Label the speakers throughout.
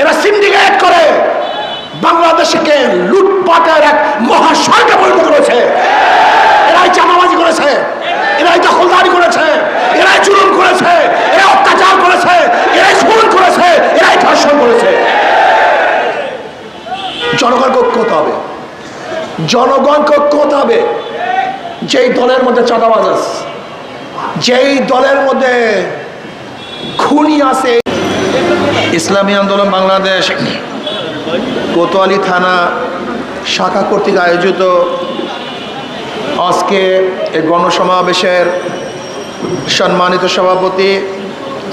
Speaker 1: এরা সিন্ডিকেট করে। বাংলাদেশকে লুটপাটের এক মহাসড়কে পরিণত করেছে। এরাই চাঁদাবাজি করেছে। এরাই দখলদারি করেছে। এরাই জুলুম করেছে। এরা অত্যাচার করেছে। এরাই খুন করেছে। এরাই ধর্ষণ করেছে। জনগণকে ঐক্য হতে হবে। জনগণকে ঐক্য হতে হবে। যেই দলের মধ্যে চাঁদাবাজ আছে, যেই দলের মধ্যে খুনি আছে ইসলামী আন্দোলন বাংলাদেশ কোতোয়ালি থানা শাখা কর্তৃক আয়োজিত আজকে এই গণসমাবেশের সম্মানিত সভাপতি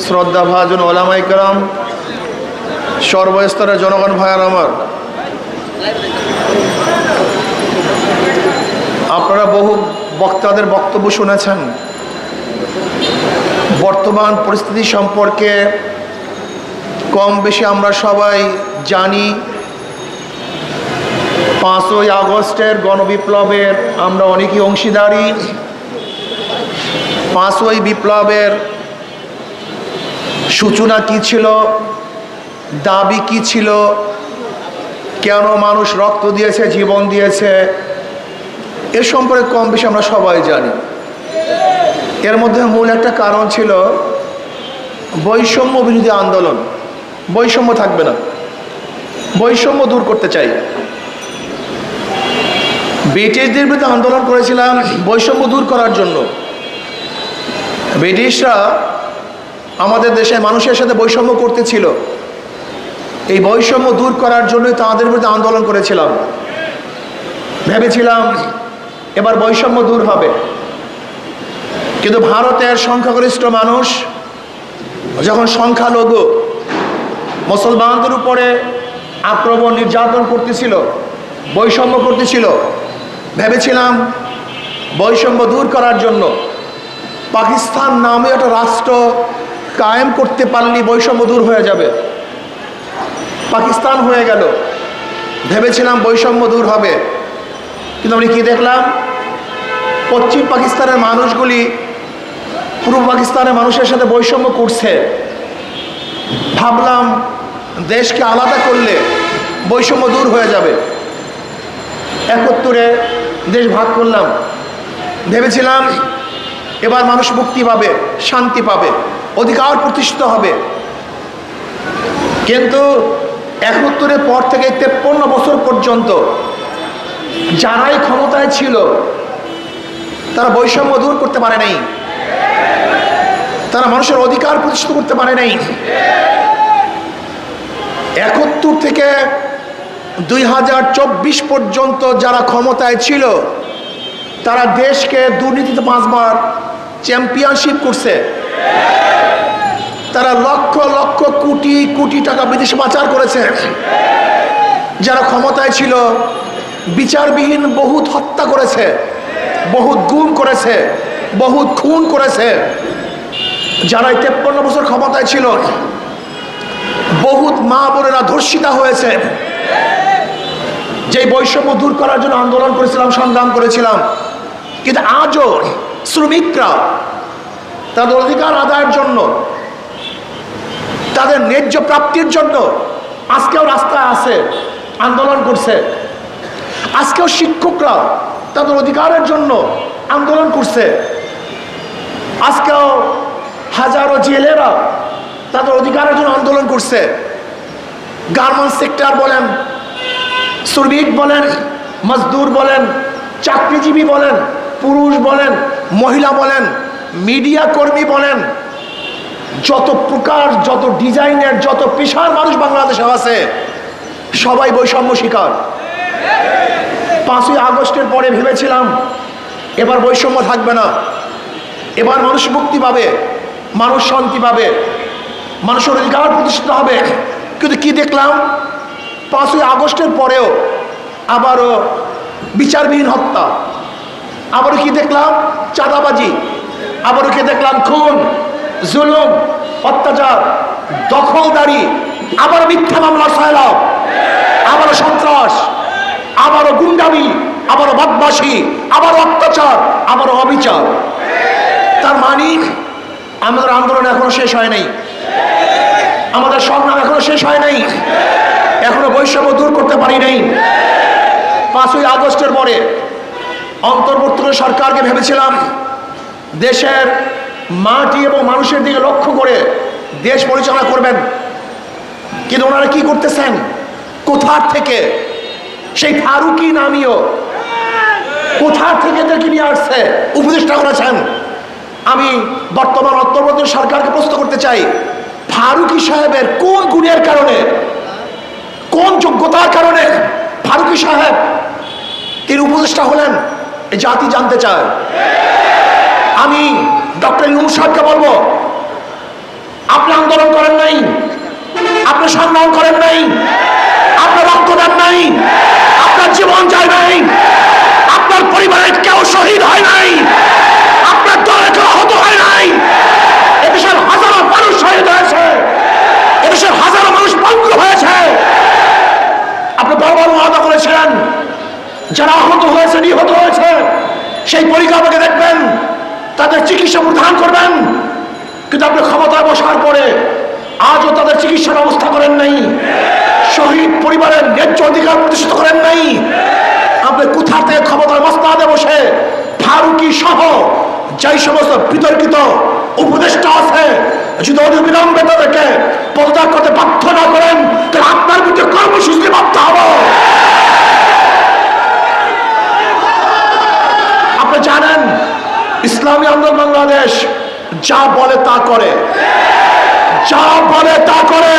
Speaker 1: শ্রদ্ধা ভাজন ওলামাইকরাম সর্বস্তরের জনগণ ভাইয়ার আমার। আপনারা বহু বক্তাদের বক্তব্য শুনেছেন। বর্তমান পরিস্থিতি সম্পর্কে কম বেশি আমরা সবাই জানি, পাঁচই আগস্টের গণবিপ্লবের আমরা অনেকই অংশীদারি, পাঁচই বিপ্লবের সূচনা কি ছিল, দাবি কি ছিল, কেন মানুষ রক্ত দিয়েছে, জীবন দিয়েছে, এ সম্পর্কে কম বেশি আমরা সবাই জানি। এর মধ্যে মূল একটা কারণ ছিল বৈষম্য বিরোধী আন্দোলন। বৈষম্য থাকবে না। বৈষম্য দূর করতে চাই। ব্রিটিশদের বিরুদ্ধে আন্দোলন করেছিলাম বৈষম্য দূর করার জন্য। ব্রিটিশরা আমাদের দেশের মানুষের সাথে বৈষম্য করতেছিল। এই বৈষম্য দূর করার জন্যই তাদের বিরুদ্ধে আন্দোলন করেছিলাম। ভেবেছিলাম এবার বৈষম্য দূর হবে। কিন্তু ভারতের সংখ্যাগরিষ্ঠ মানুষ যখন সংখ্যালঘু মুসলমানদের উপরে আক্রমণ, নির্যাতন করতেছিল, বৈষম্য করতেছিল। ভেবেছিলাম বৈষম্য দূর করার জন্য পাকিস্তান নামে একটা রাষ্ট্র কায়েম করতে পারলে বৈষম্য দূর হয়ে যাবে। পাকিস্তান হয়ে গেল। ভেবেছিলাম বৈষম্য দূর হবে। কিন্তু আমি কি দেখলাম? পশ্চিম পাকিস্তানের মানুষগুলি পূর্ব পাকিস্তানের মানুষের সাথে বৈষম্য করছে। ভাবলাম দেশকে আলাদা করলে বৈষম্য দূর হয়ে যাবে। একত্তরে দেশ ভাগ করলাম। ভেবেছিলাম এবার মানুষ মুক্তি পাবে, শান্তি পাবে, অধিকার প্রতিষ্ঠিত হবে। কিন্তু একত্তরের পর থেকে তেপ্পন্ন বছর পর্যন্ত যারাই ক্ষমতায় ছিল, তারা বৈষম্য দূর করতে পারে নাই। তারা মানুষের অধিকার প্রতিষ্ঠিত করতে পারে নাই। থেকে দুই হাজার চব্বিশ পর্যন্ত যারা ক্ষমতায় ছিল, তারা দেশকে দুর্নীতিতে পাঁচবার চ্যাম্পিয়নশিপ করছে। তারা লক্ষ লক্ষ কোটি কোটি টাকা বিদেশে পাচার করেছে। যারা ক্ষমতায় ছিল, বিচারবিহীন বহুত হত্যা করেছে, বহুত গুম করেছে, বহুত খুন করেছে। যারা তেপ্পন্ন বছর ক্ষমতায় ছিল বহুত মা বোনেরা ধর্ষিতা হয়েছে। যে বৈষম্য দূর করার জন্য আন্দোলন করেছিলাম, সংগ্রাম করেছিলাম। কিন্তু আজও শ্রমিকরা তাদের অধিকার আদায়ের জন্য, তাদের ন্যায্য প্রাপ্তির জন্য আজকেও রাস্তায় আছে, আন্দোলন করছে। আজকেও শিক্ষকরা তাদের অধিকারের জন্য আন্দোলন করছে। আজকেও হাজারো জেলেরা তাদের অধিকারের জন্য আন্দোলন করছে। গার্মেন্টস সেক্টর বলেন শ্রমিক বলেন, মজদুর বলেন, চাকরিজীবী বলেন, পুরুষ বলেন, মহিলা বলেন মিডিয়া কর্মী বলেন, যত প্রকার, যত ডিজাইনের, যত পেশার মানুষ বাংলাদেশে আছে, সবাই বৈষম্য শিকার। পাঁচই আগস্টের পরে ভেবেছিলাম, এবার বৈষম্য থাকবে না। এবার মানুষ মুক্তি পাবে, মানুষ শান্তি পাবে। মানুষের অধিকার প্রতিষ্ঠিত হবে। কিন্তু কি দেখলাম? পাঁচই আগস্টের পরেও আবারও বিচারবিহীন হত্যা। আবারও কি দেখলাম? চাঁদাবাজি। আবারও কি দেখলাম? খুন, জুলুম, অত্যাচার, দখলদারি, আবারও মিথ্যা মামলা সয়লাভ আবারও সন্ত্রাস, আবারও গুন্ডামি, আবারও বদমাসি আবারও অত্যাচার, আবারও অবিচার। তার মানে আমাদের আন্দোলন এখনও শেষ হয় নাই। আমাদের সংগ্রাম এখনও শেষ হয় নাই। এখনও বৈষম্য দূর করতে পারি নাই। পাঁচই আগস্টের পরে অন্তর্বর্তীকালীন সরকারকে ভেবেছিলাম দেশের মাটি এবং মানুষের দিকে লক্ষ্য করে দেশ পরিচালনা করবেন। কিন্তু ওনারা কি করতেছেন? কোথার থেকে? সেই ফারুকি নামীয় কোথার থেকে এদেরকে নিয়ে আসছে? উপদেষ্টা করেছেন। আমি বর্তমান অন্তর্বর্তী সরকারকে প্রশ্ন করতে চাই ফারুকি সাহেবের কোন গুণের কারণে, কোন যোগ্যতার কারণে ফারুকি সাহেব তিনি উপদেষ্টা হলেন এই জাতি জানতে চায়। আমি ডক্টর ইউনুস সাহেবকে বলব, আপনি আন্দোলন করেন নাই, আপনি সংগ্রাম করেন নাই, আপনার রক্ত দেন নাই, আপনার জীবন যায় নাই, আপনার পরিবারের কেউ শহীদ হয় নাই, আপনার দলে কেউ আহত হয় নাই শহীদ মানুষ পঙ্গু হয়েছে। আপনি বড় ওয়াদা করেছিলেন, যারা আহত হয়েছে, নিহত হয়েছে, সেই পরিকাঠামোকে দেখবেন, তাদের চিকিৎসা প্রদান করবেন। কিন্তু আপনি ক্ষমতায় বসার পরে আজও তাদের চিকিৎসার ব্যবস্থা করেন নাই। শহীদ পরিবারের ন্যায্য অধিকার প্রতিষ্ঠিত করেন নাই। আপনি কোথা থেকে ক্ষমতার মস্তাদে বসে ফারুকি সহ যেই সমস্ত বিতর্কিত উপদেষ্টা আছে যদি অবিলম্বে তাদেরকে পদত্যাগ করতে বাধ্য না করেন, তাহলে আপনার বিরুদ্ধে কর্মসূচি বাধ্য হব। আপনি জানেন, ইসলামী আন্দোলন বাংলাদেশ যা বলে তা করে। যা বলে তা করে।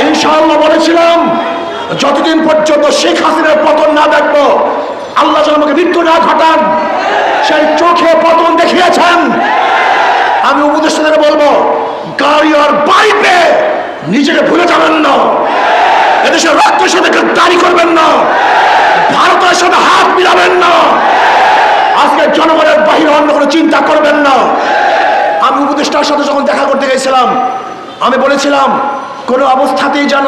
Speaker 1: ইনশাআল্লাহ বলেছিলাম, যতদিন পর্যন্ত শেখ হাসিনার পতন না দেখব, আল্লাহ আমাকে মৃত্যু না ঘটান, সেই চোখে পতন দেখিয়েছেন। আমি উপদেষ্টাদের বলব গাড়ি আর বাইকে নিজেকে ভুলে যাবেন না। এদেশের রক্তের সাথে দাঁড়ি করবেন না। ভারতের সাথে হাত মিলাবেন না। আজকে জনগণের বাহিরে অন্য কোনো চিন্তা করবেন না। আমি উপদেষ্টার সাথে যখন দেখা করতে গেছিলাম, আমি বলেছিলাম, কোনো অবস্থাতেই যেন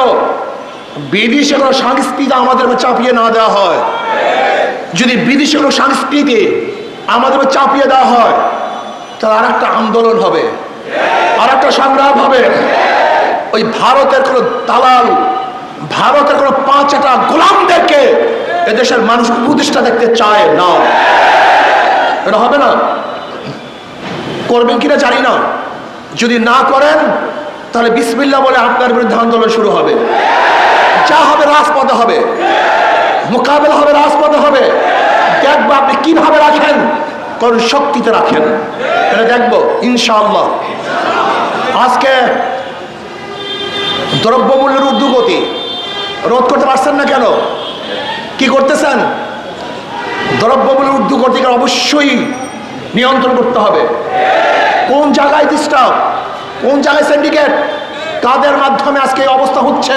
Speaker 1: বিদেশে কোনো সংস্কৃতি আমাদের চাপিয়ে না দেওয়া হয়। যদি বিদেশে কোনো সংস্কৃতি আমাদের চাপিয়ে দেওয়া হয় তাহলে আর একটা আন্দোলন হবে। আর একটা সংগ্রাম হবে। ওই ভারতের কোনো দালাল, ভারতের কোনো পাঁচটা গোলামদেরকে এদেশের মানুষ উপদেষ্টা দেখতে চায় না। এটা হবে না? করবেন কিনা জানি না। যদি না করেন, তাহলে বিসমিল্লা বলে আপনার বিরুদ্ধে আন্দোলন শুরু হবে। যা হবে রাজপথে হবে। মোকাবেলা হবে, রাজপথে হবে। দেখব আপনি কীভাবে রাখেন। কোন শক্তিতে রাখেন। এটা দেখব, ইনশাআল্লাহ। আজকে দ্রব্যমূল্যের ঊর্ধ্বগতি রোধ করতে পারছেন না কেন? কি করতেছেন? দ্রব্যমূল্যের ঊর্ধ্বগতিকে অবশ্যই নিয়ন্ত্রণ করতে হবে। কোন জায়গায় ডিস্টার্ব কোন জায়গায় সিন্ডিকেট কাদের মাধ্যমে আজকে এই অবস্থা হচ্ছে,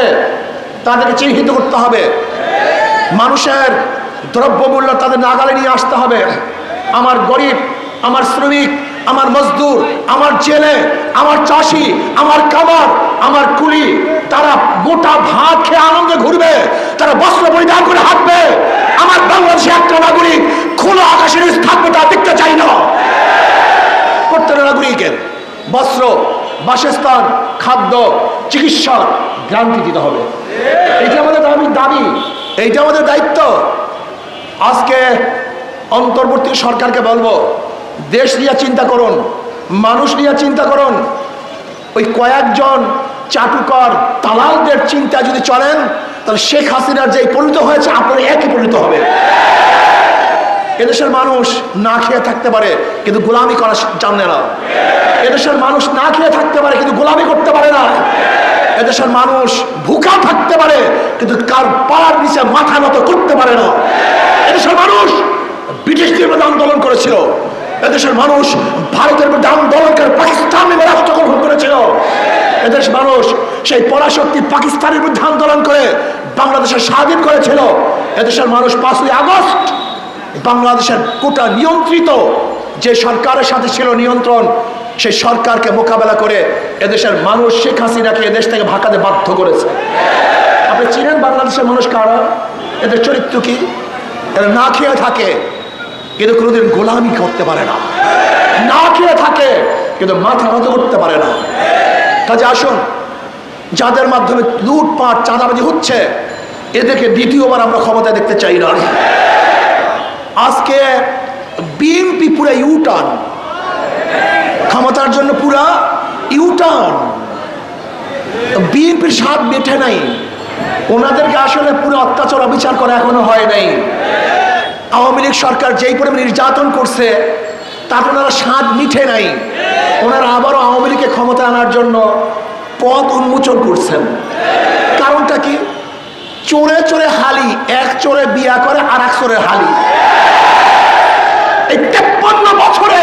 Speaker 1: তাদেরকে চিহ্নিত করতে হবে। মানুষের দ্রব্যমূল্য তাদের নাগালে নিয়ে আসতে হবে। আমার গরিব, আমার শ্রমিক, আমার মজদুর, আমার জেলে, আমার চাষি, আমার কামার আমার কুলি, তারা মোটা ভাত খেয়ে আনন্দে ঘুরবে, তারা বস্ত্র পরিধান করে হাঁটবে। আমার বাংলাদেশে একটা নাগরিক খোলা আকাশের থাকবে তা দেখতে চাই না। প্রত্যেকটা নাগরিকের বস্ত্র, বাসস্থান, খাদ্য চিকিৎসার গ্যারান্টি দিতে হবে। এইটা আমাদের দাবি দাবি, এইটা আমাদের দায়িত্ব। আজকে অন্তর্বর্তী সরকারকে বলব, দেশ নিয়ে চিন্তা করুন, মানুষ নিয়ে চিন্তা করুন। ওই কয়েকজন চাটুকর দালালদের চিন্তা যদি চলেন, তাহলে শেখ হাসিনার যে পরিণত হয়েছে, আপনার একই পরিণত হবে। এদেশের মানুষ না খেয়ে থাকতে পারে, কিন্তু গোলামি করা জানে না। এদেশের মানুষ না খেয়ে থাকতে পারে, কিন্তু গোলামি করতে পারে না। এদেশের মানুষ ভুকা থাকতে পারে, কিন্তু কার পাড়ার নিচে মাথা নত করতে পারে না এদেশের মানুষ ব্রিটিশদের বিরুদ্ধে আন্দোলন করেছিল। এদেশের মানুষ ভারতের বিরুদ্ধে আন্দোলন করে পাকিস্তানের রাষ্ট্র গ্রহণ করেছিল। এদেশ মানুষ সেই পরাশক্তি পাকিস্তানের বিরুদ্ধে আন্দোলন করে বাংলাদেশের স্বাধীন করেছিল। এদেশের মানুষ পাঁচই আগস্ট বাংলাদেশের কোটা নিয়ন্ত্রিত, যে সরকারের সাথে ছিল নিয়ন্ত্রণ, সেই সরকারকে মোকাবেলা করে এদেশের মানুষ শেখ হাসিনাকে এদেশ থেকে ভাকাতে বাধ্য করেছে। আপনি চিনেন বাংলাদেশের মানুষ কারা? এদের চরিত্র কি? এরা না খেয়ে থাকে। কিন্তু কোনোদিন গোলামি করতে পারে না। না খেয়ে থাকে, কিন্তু মাথা নত করতে পারে না। কাজে আসুন, যাদের মাধ্যমে লুটপাট, চাঁদাবাজি হচ্ছে, এদেরকে দ্বিতীয়বার আমরা ক্ষমতায় দেখতে চাই না। আজকে বিএনপি পুরা ইউটার্ন, ক্ষমতার জন্য পুরা ইউটার্ন। বিএনপির স্বাদ মেটে নাই। ওনাদেরকে আসলে পুরো অত্যাচার, অবিচার করা এখনও হয় নাই। আওয়ামী লীগ সরকার যেই পরিমাণ নির্যাতন করছে তার ওনারা স্বাদ মিঠে নাই। ওনারা আবারও আওয়ামী লীগকে ক্ষমতা আনার জন্য পথ উন্মোচন করছেন। কারণটা কি? চোরে চোরে হালি, এক চোরে বিয়া করে আর এক চোরে হালি। এই তেপ্পান্ন বছরে